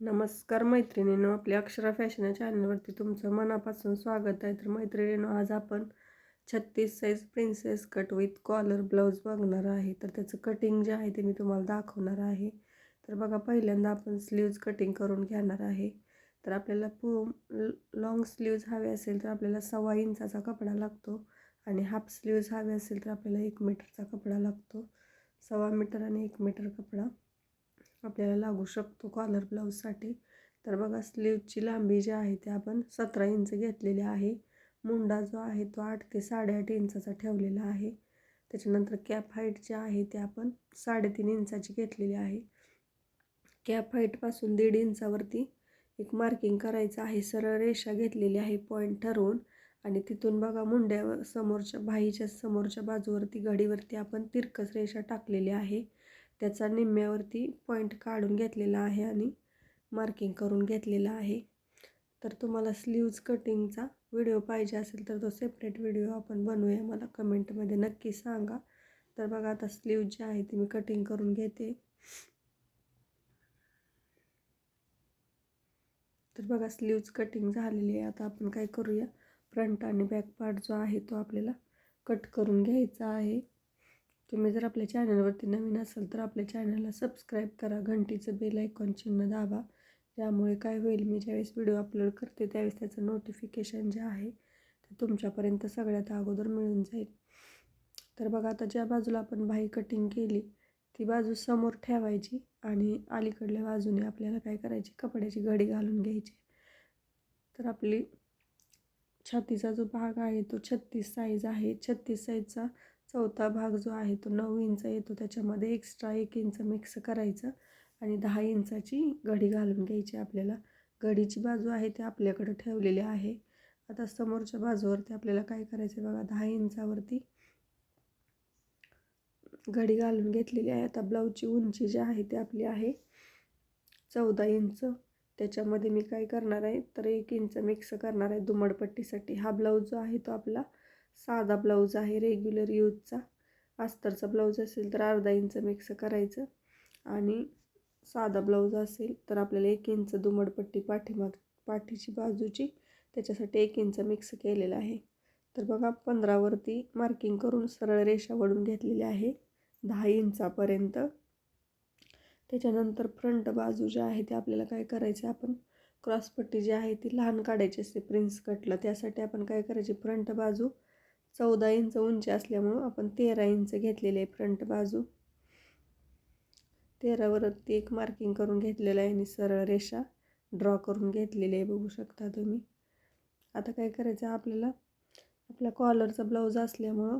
नमस्कार मैत्रिणीनो आपल्या अक्षरा फॅशन या चॅनलवरती तुमचं मनापासून स्वागत आहे. तर मैत्रिणीनो आज आपण छत्तीस size princess cut with collar blouse बघणार आहे. तर त्याचं कटिंग जे आहे ते मी तुम्हाला दाखवणार आहे. तर बघा पहिल्यांदा आपण स्लीव्ज कटिंग करून घेणार आहे. तर आपल्याला पू लॉंग स्लीव्ज हवे असेल तर आपल्याला सव्वा इंचाचा कपडा लागतो आणि हाफ स्लीव्ज हवे असेल तर आपल्याला एक मीटरचा कपडा लागतो. सव्वा मीटर आणि एक मीटर कपडा. आपल्याला लागू शकतो कॉलर ब्लाऊजसाठी तर बघा स्लीवची लांबी जी आहे ती आपण सतरा इंच घेतलेली आहे. मुंडा जो आहे तो आठ ते साडेआठ इंचाचा ठेवलेला आहे. त्याच्यानंतर कॅप हाईट जी आहे ती आपण साडेतीन इंचाची घेतलेली आहे. कॅप हाईटपासून दीड इंचावरती एक मार्किंग करायचं आहे. सरळ रेषा घेतलेली आहे पॉईंट ठरवून. आणि तिथून बघा मुंड्यावर समोरच्या भाईच्या समोरच्या बाजूवरती घडीवरती आपण तिरकस रेषा टाकलेली आहे. त्याचा निम्म्यावरती पॉईंट काढून घेतलेला आहे आणि मार्किंग करून घेतलेला आहे. तर तुम्हाला स्लीव्ज कटिंगचा व्हिडिओ पाहिजे असेल तर तो सेपरेट व्हिडिओ आपण बनवूया. मला कमेंटमध्ये नक्की सांगा. तर बघा आता स्लीव जे आहे ते मी कटिंग करून घेते. तर बघा स्लीव्ज कटिंग झालेली आहे. आता आपण काय करूया? फ्रंट आणि बॅक पार्ट जो आहे तो आपल्याला कट करून घ्यायचा आहे. तुम्ही जर आपल्या चॅनलवरती नवीन असाल तर आपल्या चॅनलला सबस्क्राईब करा घंटीचं बेल आयकॉन चिन्ह दाबा ज्यामुळे काय होईल मी ज्यावेळेस व्हिडिओ अपलोड करते त्यावेळेस त्याचं नोटिफिकेशन जे आहे ते तुमच्यापर्यंत सगळ्यात अगोदर मिळून जाईल. तर बघा आता ज्या बाजूला आपण बाही कटिंग केली ती बाजू समोर ठेवायची आणि अलीकडल्या बाजूने आपल्याला काय करायची कपड्याची घडी घालून घ्यायची. तर आपली छातीचा जो भाग आहे तो छत्तीस साईज आहे. छत्तीस साईजचा चौथा भाग जो आहे तो नऊ इंच येतो. त्याच्यामध्ये एक्स्ट्रा एक इंच मिक्स करायचं आणि दहा इंचाची घडी घालून घ्यायची आपल्याला. घडीची बाजू आहे ती आपल्याकडं ठेवलेली आहे. आता समोरच्या बाजूवरती आपल्याला काय करायचं बघा दहा इंचावरती घडी घालून घेतलेली आहे. आता ब्लाऊजची उंची जी आहे ती आपली आहे चौदा इंच. त्याच्यामध्ये मी काय करणार आहे तर एक इंच मिक्स करणार आहे दुमडपट्टीसाठी. हा ब्लाऊज जो आहे तो आपला साधा ब्लाऊज आहे रेग्युलर यूजचा. अस्तरचा ब्लाऊज असेल तर अर्धा इंच मिक्स करायचं. आणि साधा ब्लाऊज असेल तर आपल्याला एक इंच दुमडपट्टी पाठीमाग पाठीची बाजूची त्याच्यासाठी एक इंच मिक्स केलेलं आहे. तर बघा पंधरावरती मार्किंग करून सरळ रेषा वळून घेतलेली आहे. दहा इंचापर्यंत. त्याच्यानंतर फ्रंट बाजू जी आहे ते आपल्याला काय करायचं आपण? क्रॉसपट्टी जी आहे ती लहान काढायची असते प्रिन्स कटला त्यासाठी आपण काय करायची? फ्रंट बाजू चौदा इंच उंची असल्यामुळं आपण तेरा इंच घेतलेले आहे फ्रंट बाजू. तेरावरती एक मार्किंग करून घेतलेलं आहे आणि सरळ रेषा ड्रॉ करून घेतलेली आहे बघू शकता तुम्ही. आता काय करायचं आपल्याला? आपल्या कॉलरचा ब्लाऊज असल्यामुळं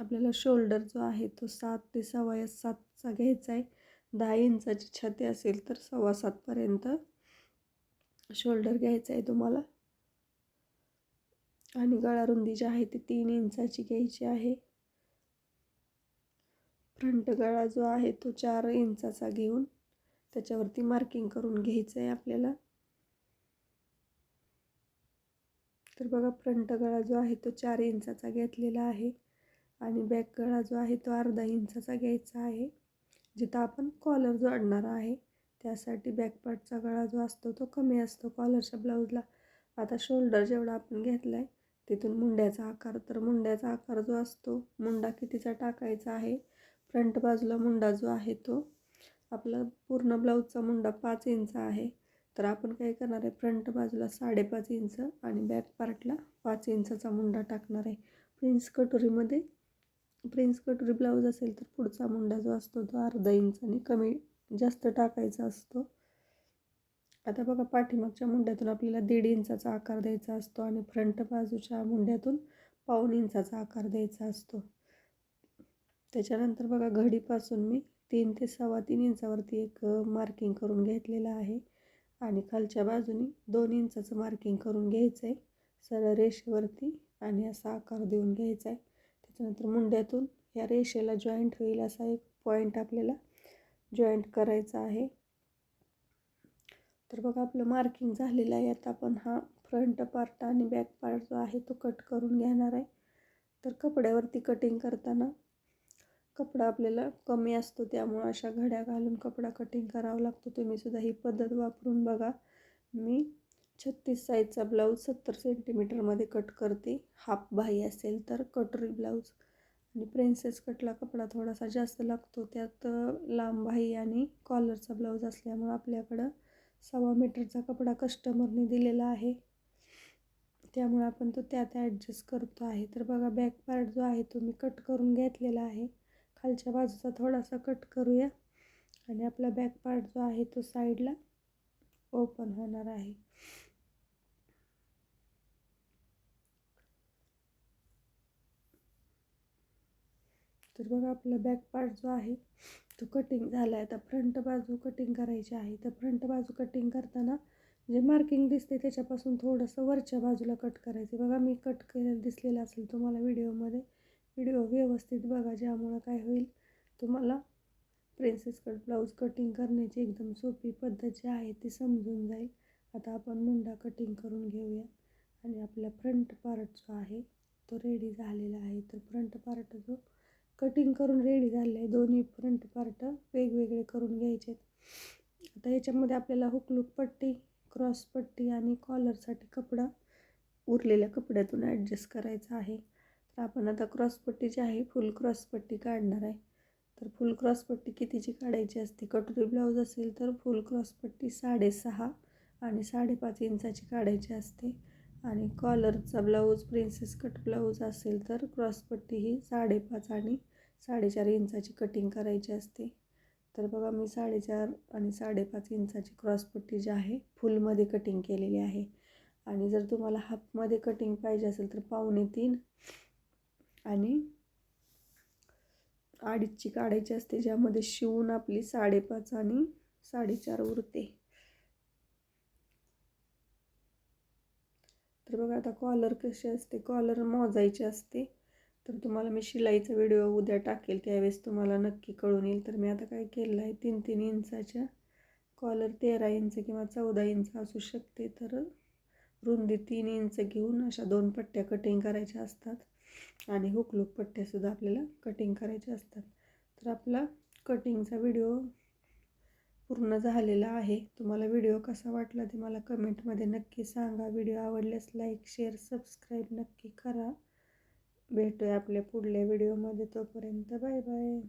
आपल्याला शोल्डर जो आहे तो सात ते सव्वा या सातचा घ्यायचा आहे. दहा इंचाची छाती असेल तर सव्वा सातपर्यंत शोल्डर घ्यायचा आहे तुम्हाला. आणि गळारुंदी जी आहे ती तीन इंचाची घ्यायची आहे. फ्रंट गळा जो आहे तो चार इंचाचा घेऊन त्याच्यावरती मार्किंग करून घ्यायचं आहे आपल्याला. तर बघा फ्रंट गळा जो आहे तो चार इंचाचा घेतलेला आहे आणि बॅक गळा जो आहे तो अर्धा इंचाचा घ्यायचा आहे. जिथं आपण कॉलर जोडणार आहे त्यासाठी बॅक पार्टचा गळा जो असतो तो कमी असतो कॉलरच्या ब्लाऊजला आता शोल्डर जेवढा आपण घेतला आहे तिथून मुंड्याचा आकार तर मुंड्याचा आकार जो असतो मुंडा कितीचा टाकायचा आहे? फ्रंट बाजूला मुंडा जो आहे तो आपला पूर्ण ब्लाऊजचा मुंडा पाच इंच आहे. तर आपण काय करणार आहे? फ्रंट बाजूला साडेपाच इंच आणि बॅक पार्टला पाच इंचाचा मुंडा टाकणार आहे. प्रिन्स कटोरीमध्ये प्रिन्स कटोरी ब्लाऊज असेल तर पुढचा मुंडा जो असतो तो अर्धा इंचाने कमी जास्त टाकायचा असतो. आता बघा पाठीमागच्या मुंड्यातून आपल्याला दीड इंचाचा आकार द्यायचा असतो आणि फ्रंट बाजूच्या मुंड्यातून पाऊन इंचाचा आकार द्यायचा असतो. त्याच्यानंतर बघा घडीपासून मी तीन ते सव्वा तीन इंचावरती एक मार्किंग करून घेतलेलं आहे. आणि खालच्या बाजूनी दोन इंचाचं मार्किंग करून घ्यायचं आहे सरळ रेषेवरती आणि असा आकार देऊन घ्यायचा आहे त्याच्यानंतर मुंड्यातून या रेषेला जॉईंट होईल असा एक पॉईंट आपल्याला जॉईंट करायचा आहे. तर बघा आपलं मार्किंग झालेलं आहे. आता आपण हा फ्रंट पार्ट आणि बॅक पार्ट जो आहे तो कट करून घेणार आहे. तर कपड्यावरती कटिंग करताना कपडा आपल्याला कमी असतो त्यामुळं अशा घड्या घालून कपडा कटिंग करावा लागतो. तुम्ही सुद्धा ही पद्धत वापरून बघा. मी छत्तीस साईजचा ब्लाऊज सत्तर सेंटीमीटरमध्ये कट करते. हाफ बाही असेल तर कटोरी ब्लाऊज आणि प्रिन्सेस कटला कपडा थोडासा जास्त लागतो. त्यात लांब बाही आणि कॉलरचा ब्लाऊज असल्यामुळं आपल्याकडं सव्वा मीटरचा कपडा कस्टमरने दिलेला आहे. त्यामुळे आपण तो त्यात ॲडजस्ट करतो आहे. तर बघा बॅक पार्ट जो आहे तो मी कट करून घेतलेला आहे. खालच्या बाजूचा थोडासा कट करूया. आणि आपला बॅक पार्ट जो आहे तो साईडला ओपन होणार आहे. तर बघा आपला बॅक पार्ट जो आहे तो कटिंग झाला आहे आता फ्रंट बाजू कटिंग करायची आहे. तर फ्रंट बाजू कटिंग करताना जे मार्किंग दिसते त्याच्यापासून थोडंसं वरच्या बाजूला कट करायचं. बघा मी कट केलेलं दिसलेलं असेल तुम्हाला व्हिडिओमध्ये. व्हिडिओ व्यवस्थित बघा ज्यामुळं काय होईल तुम्हाला प्रिन्सेस कट ब्लाऊज कटिंग करण्याची एकदम सोपी पद्धत जी आहे ती समजून जाईल. आता आपण मुंडा कटिंग करून घेऊया. आणि आपला फ्रंट पार्ट जो आहे तो रेडी झालेला आहे. तर फ्रंट पार्ट जो कटिंग करून रेडी झाले आहे दोन्ही फ्रंट पार्ट वेगवेगळे करून घ्यायचे आता याच्यामध्ये आपल्याला हुकलूक पट्टी क्रॉस पट्टी आणि कॉलरसाठी कपडा उरलेल्या कपड्यातून ॲडजस्ट करायचा आहे. तर आपण आता क्रॉसपट्टी जी आहे फुल क्रॉसपट्टी काढणार आहे. तर फुल क्रॉसपट्टी कितीची काढायची असते? कटोरी ब्लाऊज असेल तर फुल क्रॉसपट्टी साडेसहा आणि साडेपाच इंचाची काढायची असते. आणि कॉलरचा ब्लाऊज प्रिन्सेस कट ब्लाऊज असेल तर क्रॉसपट्टी ही साडेपाच आणि साडेचार इंचाची कटिंग करायची असते. तर बघा मी साडेचार आणि साडेपाच इंचाची क्रॉसपट्टी जी आहे फुलमध्ये कटिंग केलेली आहे. आणि जर तुम्हाला हाफमध्ये कटिंग पाहिजे असेल तर पावणे तीन आणि अडीचची काढायची असते ज्यामध्ये शिवून आपली साडेपाच आणि साडेचार उरते. तर बघा आता कॉलर कशी असते? कॉलर मोजायची असते. तर तुम्हाला मी शिलाईचा व्हिडिओ उद्या टाकेल. त्यावेळेस तुम्हाला नक्की कळून येईल. तर मी आता काय केलं आहे? तीन तीन इंचाच्या कॉलर तेरा इंच किंवा चौदा इंच असू शकते. तर रुंदी तीन इंच घेऊन अशा दोन पट्ट्या कटिंग करायच्या असतात. आणि हुकलूक पट्ट्यासुद्धा आपल्याला कटिंग करायच्या असतात. तर आपला कटिंगचा व्हिडिओ पूर्ण झालेला आहे. तुम्हाला व्हिडिओ कसा वाटला ते मला कमेंटमध्ये नक्की सांगा. व्हिडिओ आवडल्यास लाईक शेअर सबस्क्राईब नक्की करा. भेटूया आपल्या पुढल्या व्हिडिओमध्ये. तोपर्यंत बाय बाय.